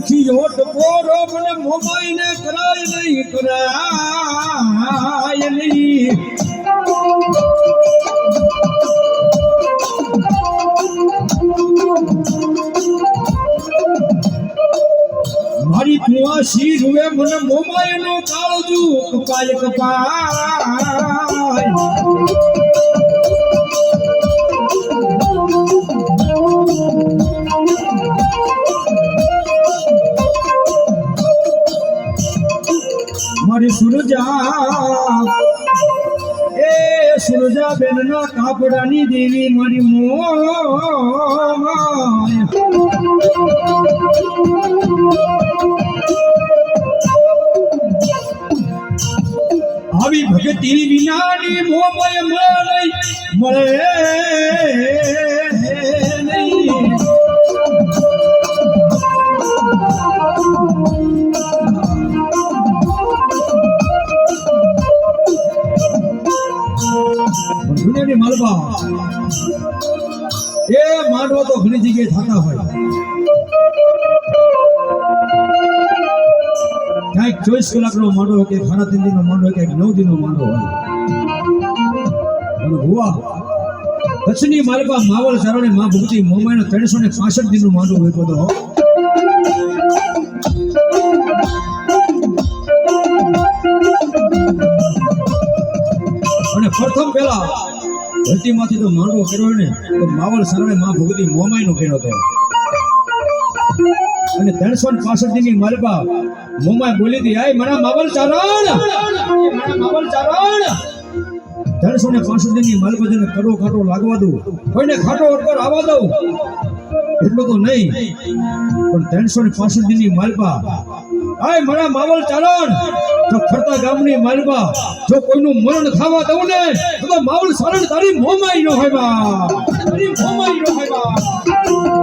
દુખી હોટ પોરો મને મોબાઈને કરાય નહીં કરાય નહીં. મારી કુવા શીર રૂવે મને મોબાઈનો કાળજુ કપાય કપાય. સુરજા બેન ના કાપડાની દેવી મારી મો. આવી ભગતી વિનાની મોમય મળે મળે. દુનિયાની એ માંડવો તો ઘણી જગ્યાએ થતા હોય. ક્યાંક ચોવીસ કલાકનો માંડો હોય કે સાડા ત્રણ દિનનો માંડો હોય, ક્યાંક નવ દિનનો માંડો હોય. અને ગોવા કચ્છની માલિકા માવલ ચારણે માં ભૂગતી મોમાયનો ત્રણસો ને પાસઠ દિનનો માંડો હોય બધો અને પ્રથમ પેલા ધરતીમાંથી તો માંડવો કર્યો ને, તો માવલ સરણે માં ભગવતી મોમાઈનો કર્યો હતો. અને ત્રણસો ને પાસઠ દિનની માલબા મોમાય બોલી હતી, આય મારા માવલ ચારણ! માવલ ચારણ! ત્રણસો ને પાસઠ દિનની માલબા જેને કરો ખાટો લાગવા દઉં, કોઈને ખાટો અટકર આવવા દઉં? એટલું તો નહીં, પણ ત્રણસો ને પાસઠ દિનની માલબા આય મારા માવલ ચારણ. જો ફરતા ગામની માલબા જો કોઈનું મરણ થવા દઉં ને, તો તો માવલ શરણ તારી મોમાઈ નો હોય બા તારી મોમાઈ નો હોય બા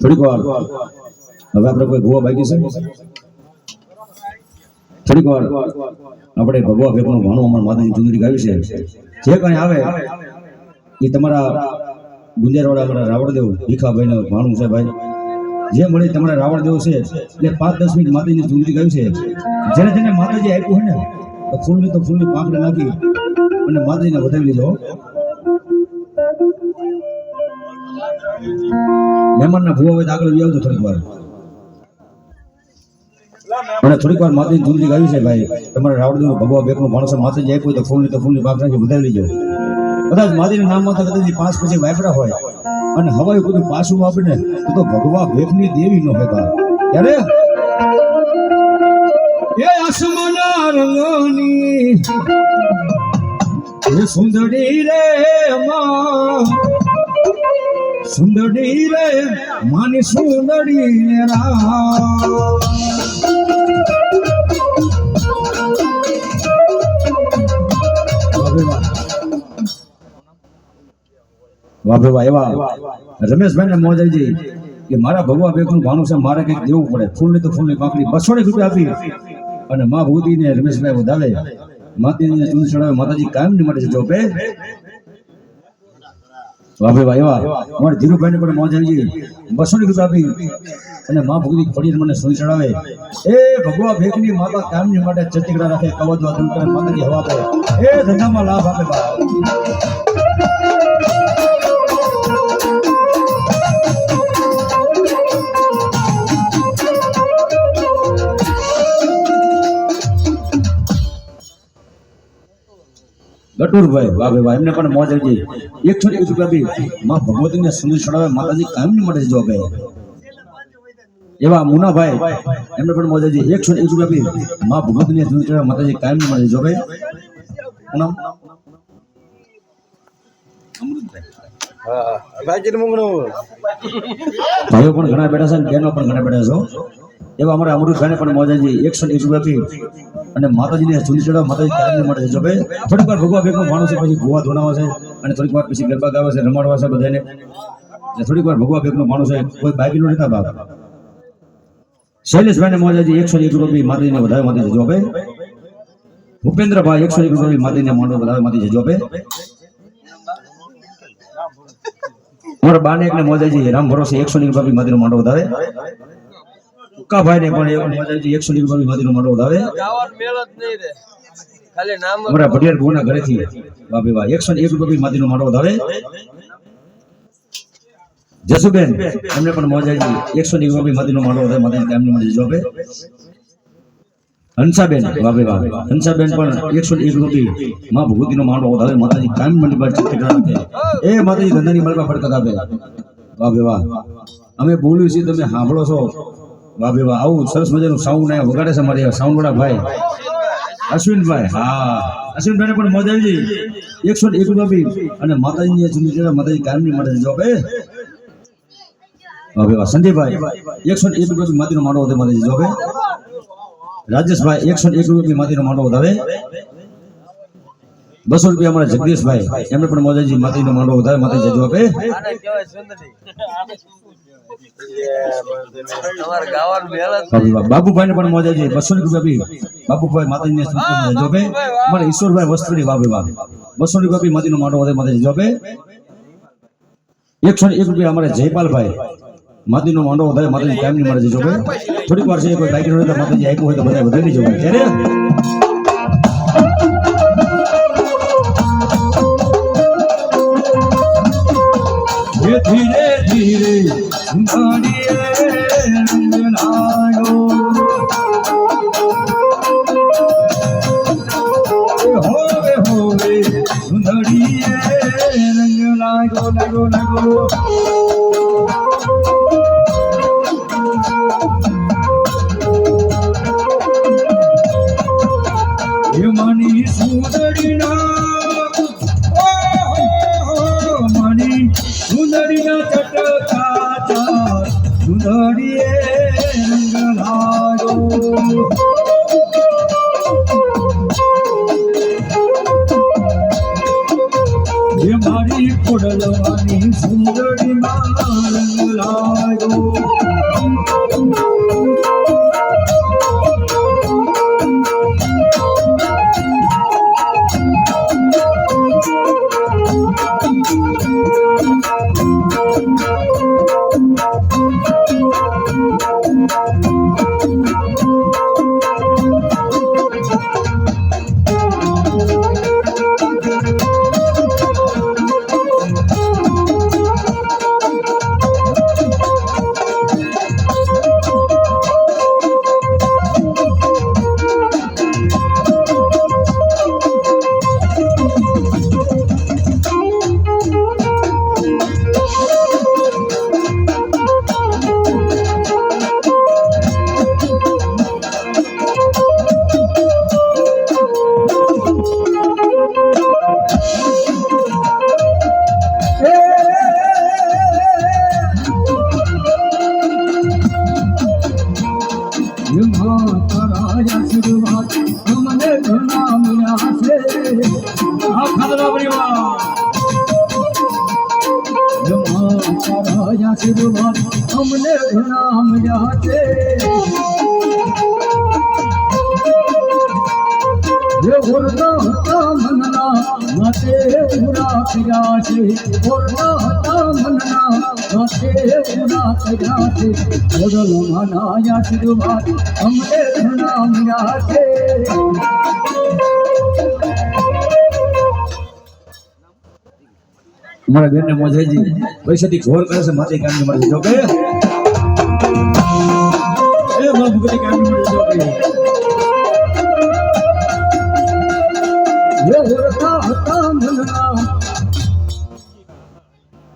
થોડીક વાર. હવે આપણે કોઈ ગોવા બાકી છે? થોડીક વાર. આપણે ભગવા ભેગનું ભાણું અમારા માતાજી ચુંદડી ગાવી છે. જે કાંઈ આવે, એ તમારા ગુંજારવાળા અમારા રાવણદેવ ભીખાભાઈને ભાણું છે ભાઈ. જે મળે તમારા રાવણદેવ છે. એટલે પાંચ દસ મિનિટ માતાજીની ચુંદડી ગાવી છે. જેને જેને માતાજી આપ્યું હોય ને, તો ફૂલની તો ફૂલની પાંખડે નાખી અને માતાજીને વધાવી લીધો. હો. મહેમાનના ભૂવા હોય આગળ આવજો થોડીક વાર. મને થોડીક વાર માતાજી ચૂંટણી ગાવી છે ભાઈ. તમારે રાવણદેવ ભગવા બેકનો માણસો માતાજી આપ્યું તો તો ફૂલની તો ફૂલની બાગ નાખી વધારી લેજો. કદાચ માતાજીના નામમાં તો કદાચ પાંચ પછી વાપરા હોય. અને હવાયું બધું પાછું આપીને તો તો ભગવા ભેખની દેવી નો હોય ત્યારે એ આસમાના રંગની એ સુંદરી રે માં. સુંદરી રે, માની ને રામ વાહ એવા રમેશભાઈ ને મોજાઈજી કે મારા ભગવા બેગનું ભાણું છે, મારે કંઈક દેવું પડે. ફૂલની તો ફૂલની પાકડી બસો ની રૂપિયા આપી. અને મા ભૂતિને રમેશભાઈ વધારે. માતાજીને ચૂંદ ચડાવે, માતાજી કાયમની માટે જોપે વાહ ભાઈ વાહ એવા મારે ધીરુભાઈ ને પણ મોજ આવી ગઈ. બસો ની રૂપિયા આપી. અને મા ભૂતિ પડી મને સુન ચડાવે. એ ભગવા ભેગની માતા કામની માટે ચતિકડા રાખે કવચવા ધન કરે, માતાજી હવા પડે એ ધંધામાં લાભ આપે બા ગટુરભાઈ વાહ ભાઈ વાહ એમને પણ મોજ આવી એકસો એક રૂપિયા બી માં ભગવતીને સંદેશ છોડાવે માતાજી કાયમની માટે જો બે એવા મુનાભાઈ એમને પણ મોજ આવી એકસો એક રૂપિયા બી માં ભગવતીને સંદેશ છોડાવે માતાજી કાયમની માટે જો બે શું નામ? ભાઈઓ પણ ઘણા બેઠા છે બહેનો પણ ઘણા બેઠા છો. એવા અમારા અમૃતભાઈને પણ મોજાજી એકસો એક રૂપિયા બી અને માતાજીને સુંદર ચડાવે માતાજી કાયમની છે જો ભાઈ થોડીક વાર ભગવા ભેગમાં માણસ છે, પછી ભૂવા ધોનાવા છે અને થોડીક વાર પછી ગરબા ગાવા છે, રમાડવા છે બધાને થોડીક વાર ભગવા ભેગનો માણસો કોઈ બાકી નો નતા બાપ. શૈલેષભાઈને મોજાજી એકસો એક રૂપિયા માતાજીને વધારે માતાજી ભાઈ ભૂપેન્દ્રભાઈ એકસો એક રૂપિયા માતાજીને માંડો વધારે માતાજી ભાઈ અમારા બાને એકને મોજાજી રામ ભરોસે એકસો એક રૂપિયા માતાજીનો માંડો વધારે. ઉક્કાભાઈ ને પણ એક મોજ આવી એકસો એક રૂપિયા માતાજીનો માંડો વધારે. ગાવાનો મેળો જ નહીં રે. ખાલી નામ અમારા ભટિયાર ભુવના ઘરેથી બાપી વાહ એકસો એક રૂપિયા માતાજીનો માંડો વધારે. જસુબેન એમને પણ મોજ આવી એકસો એક રૂપિયા માતાજીનો માંડો વધારે. માતાજી કાયમની માટે જોબે હંસાબેન બાપી વાહ હંસાબેન પણ એકસો એક રૂપી માં ભગવતીનો માંડો વધારે. માતાજી કાયમ મંડી પર ચિત્ર એ માતાજી ધંધાની મળવા પડકત આપે બાપી વાહ અમે બોલ્યું છીએ તમે સાંભળો છો. બાપી વાહ, આવું સરસ મજાનું સાઉન્ડ અહીંયા વગાડે છે મારી સાઉન્ડ વાળા ભાઈ અશ્વિનભાઈ, હા. અશ્વિનભાઈ પણ મજા આવી જઈ એકસો એક રૂપિયા અને માતાજીની ચૂંટણી ચડે માતાજી કાયમની માટે જોબ એ. વાહ સંજયભાઈ એકસો એક રૂપિયા માતીનો માંડો વધે માતાજી જોબે રાજેશભાઈ, એકસો એક રૂપિયા માતીનો માંડો વધાવે બસો રૂપિયા અમારા જગદીશભાઈ, એમને પણ મોજાજી માતાજીનો માંડો વધારે, માતાજી જોબે બાબુભાઈ ને પણ મોજા છે બસો ની રૂપિયા બી બાબુભાઈ માતાજી ને જોબે મને ઈશ્વરભાઈ વસ્તુની બાબે બાબે બસો ની રૂપિયા માતી નો માટો વધે માતાજી. જોબે એકસો એક રૂપિયા અમારે જયપાલભાઈ માતી નો માંડો વધારે માતાજી ટાઈમ નહીં મળે છે. જોબે થોડીક વાર છે, કોઈ બાઈક માતાજી આપ્યું હોય તો બધા વધારે જોબે ત્યારે ધીરે ધીરે ধরিয়া તારા શરૂઆત મને ઘણા મળ્યા છે આ ખાદરા પરિવાર તારા શરૂઆત અમને ઘણા મળ્યા છે ઓરતા હતા મનના માટે પૂરા કર્યા છે મનના માના આશીર્વાદ અમને મળ્યા છે અમારા બેનને મોજાઈજી પૈસાથી ઘોર કરે છે માતે કામની મારી જો કે. એ માં ભગવતી કામની મળે, જો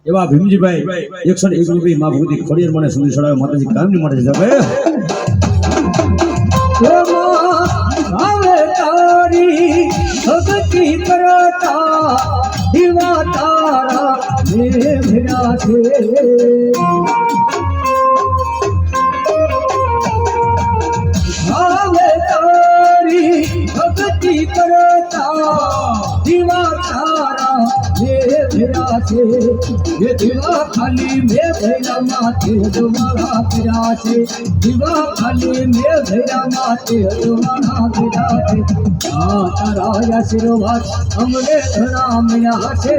એવા ભીમજીભાઈ એકસો એક રૂપિયા માં ભૂતિ ખોડિયર મને સુધી ચડાવે માતાજી કામની મળે છે જો કે આવે તારી ભક્તિ કરતા દીવા તારા મે છે એ દીવા ખાલી મે ભૈરા માથે તમારા કર્યા છે દીવા ખાલી મે ભૈરા માથે તમારા કર્યા છે આ તારા આશીર્વાદ અમને ઘણા મળ્યા છે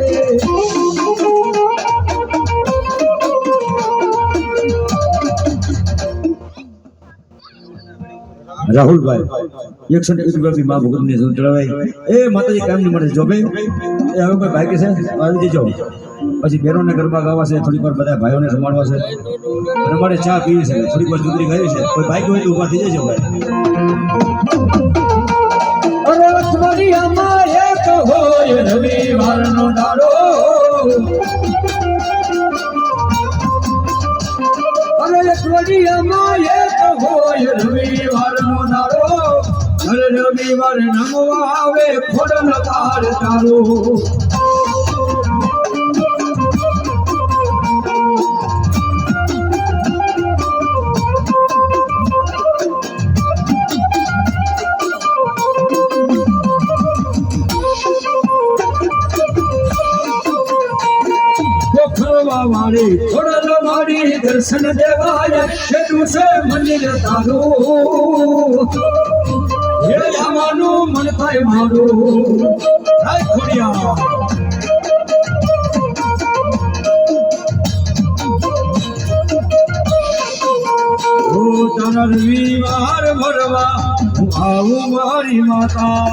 રાહુલભાઈ, એકસો ને એક રૂપિયા માં સુધી ચડાવે એ માતાજી કામની મળે છે જો કે એ હવે કોઈ ભાઈ છે? આવી જજો. પછી બહેનોને ગરબા ગાવા છે, થોડીક વાર બધા ભાઈઓને રમાડવા છે. રમાડે ચા પીવી છે, થોડીક વાર જુદરી ખાવી છે. કોઈ ભાઈ હોય તો ઊભા થઈ જજો ભાઈ. અરે અઠવાડિયામાં એક અરે રવિવાર નમવા આવે ખોડલ તાર. તારો મારી દર્શન દેવાય છે મંદિર તારું? આવવાનું મન થાય મારું. હાય ખોડિયા. તારા રવિવાર ભરવા, હું આવું મારી માતા.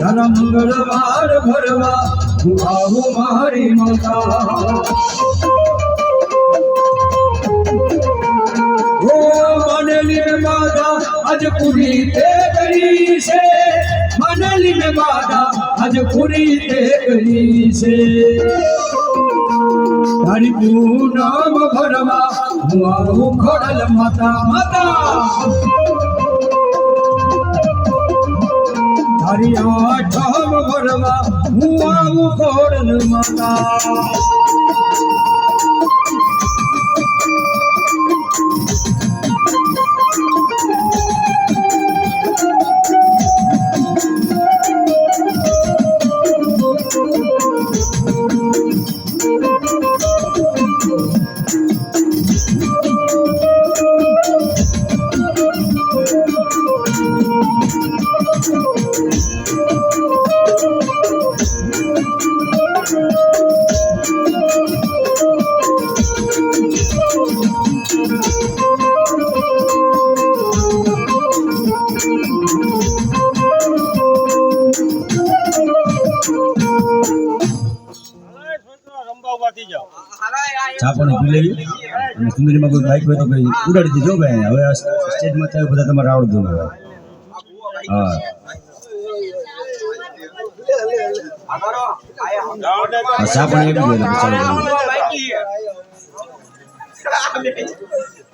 તારા મંગળવાર ભરવા, હું આવું મારી માતા. માતા આજ પૂરી તે કરી છે. માનેલી ને માતા આજ પૂરી તે કરી છે. તારી પૂનમ ભરવા, હું આવું ખોડલ માતા ભરવા, હું આવું ખોડલ માતા. ચા પાણી પી લેવી. અને સુંદરીમાં કોઈ બાઇક હોય તો ભાઈ ઉડાડી દીધો ભાઈ. હવે આ સ્ટેજમાં થાય બધા તમારે આવડતું હા. ચા પાણી આપી દો